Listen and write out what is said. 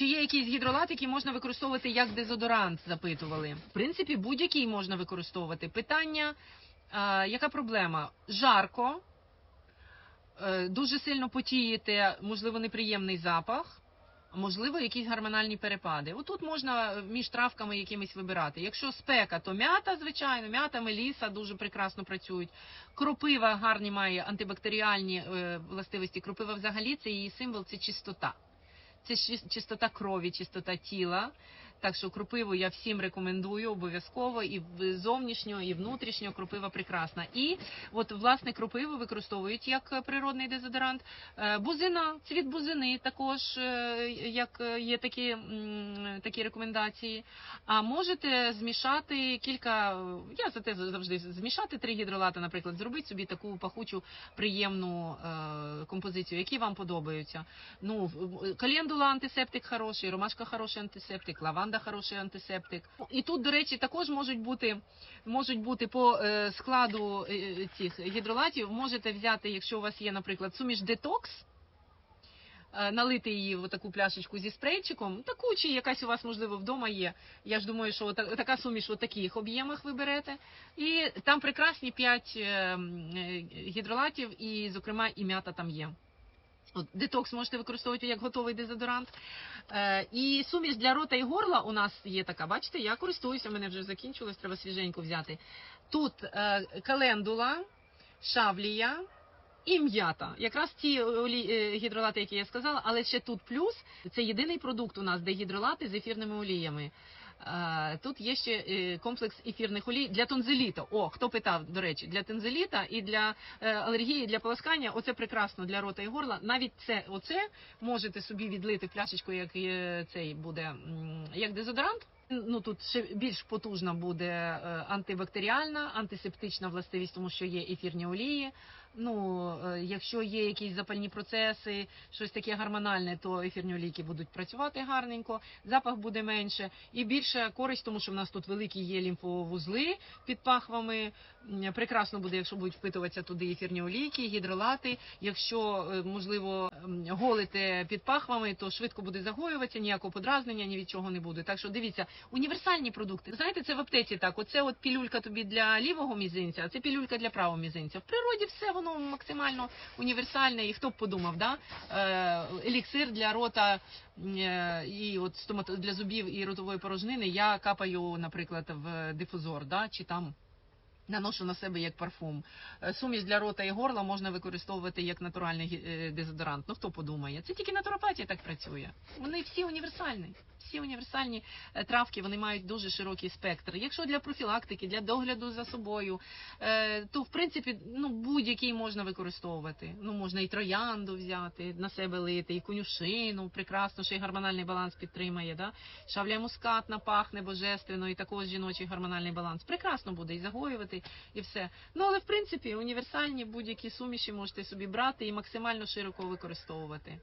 Чи є якийсь гідролат, який можна використовувати як дезодорант? Запитували. В принципі, будь-який можна використовувати. Питання, е, яка проблема? Жарко, е, дуже сильно потієте, можливо, неприємний запах. Можливо, якісь гормональні перепади. Отут можна між травками якимись вибирати. Якщо спека, то м'ята, звичайно, м'ята, меліса дуже прекрасно працюють. Кропива гарні має антибактеріальні е, властивості. Кропива взагалі це її символ, це чистота. Це чис- чистота крові, чистота тіла. Так що кропиву я всім рекомендую обов'язково і зовнішньо, і внутрішньо кропива прекрасна. І от власне кропиву використовують як природний дезодорант. Е, Бузина, цвіт бузини також е, як е, є такі, такі рекомендації. А можете змішати кілька. Я за те завжди змішати три гідролати, наприклад, зробити собі таку пахучу приємну композицію, які вам подобаються. Ну календула антисептик хороший, ромашка хороший антисептик, лаванда хороший антисептик. І тут, до речі, також можуть бути можуть бути по е, складу е, цих гідролатів. Можете взяти, якщо у вас є, наприклад, суміш детокс. е, Налити її в таку пляшечку зі спрейчиком, таку чи якась у вас можливо вдома є. Я ж думаю, що така суміш у таких об'ємах ви берете. І там прекрасні 5 гідролатів, і, зокрема, і м'ята там є. От, детокс можете використовувати як готовий дезодорант. Е, і суміш для рота і горла у нас є така. Бачите, я користуюся, в мене вже закінчилось, треба свіженьку взяти. Тут е, календула, шавлія і м'ята. Якраз ті олі... е, гідролати, які я сказала, але ще тут плюс це єдиний продукт у нас, де гідролати з ефірними оліями. Тут є ще е, комплекс ефірних олій для тонзиліта. О, хто питав, до речі, для тонзиліта і для е, алергії, для полоскання. Оце прекрасно для рота і горла. Навіть це, оце можете собі відлити в пляшечку, як е, цей буде як дезодорант. Ну тут ще більш потужна буде антибактеріальна, антисептична властивість, тому що є ефірні олії. Ну, е, якщо є якісь запальні процеси, щось таке гормональне, то ефірні олійки будуть працювати гарненько, запах буде менше і більше користь, тому що в нас тут великі є лімфовузли під пахвами. Прекрасно буде, якщо будуть впитуватися туди ефірні олійки, гідролати. Якщо е, можливо голите під пахвами, то швидко буде загоюватися, ніякого подразнення, ні від чого не буде. Так що дивіться, універсальні продукти. Знаєте, це в аптеці так. Оце от пілюлька тобі для лівого мізинця, а це пілюлька для правого мізинця. В природі все воно максимально універсальне. І хто б подумав, да? Е, еліксир для рота е, і от стомато для зубів і ротової порожнини. Я капаю, наприклад, в дифузор, да? чи там. Наношу на себе як парфум. Е, Суміш для рота і горла можна використовувати як натуральний дезодорант. Ну хто подумає? Це тільки натуропатія так працює. Вони всі універсальні. Всі універсальні е, травки вони мають дуже широкий спектр. Якщо для профілактики, для догляду за собою, е, то в принципі ну будь-який можна використовувати. Ну можна і троянду взяти на себе лити, і конюшину, прекрасно, що й гормональний баланс підтримає. Да? Шавля мускатна пахне божественно, і також жіночий гормональний баланс. Прекрасно буде і загоювати, і все. Ну але в принципі універсальні будь-які суміші можете собі брати і максимально широко використовувати.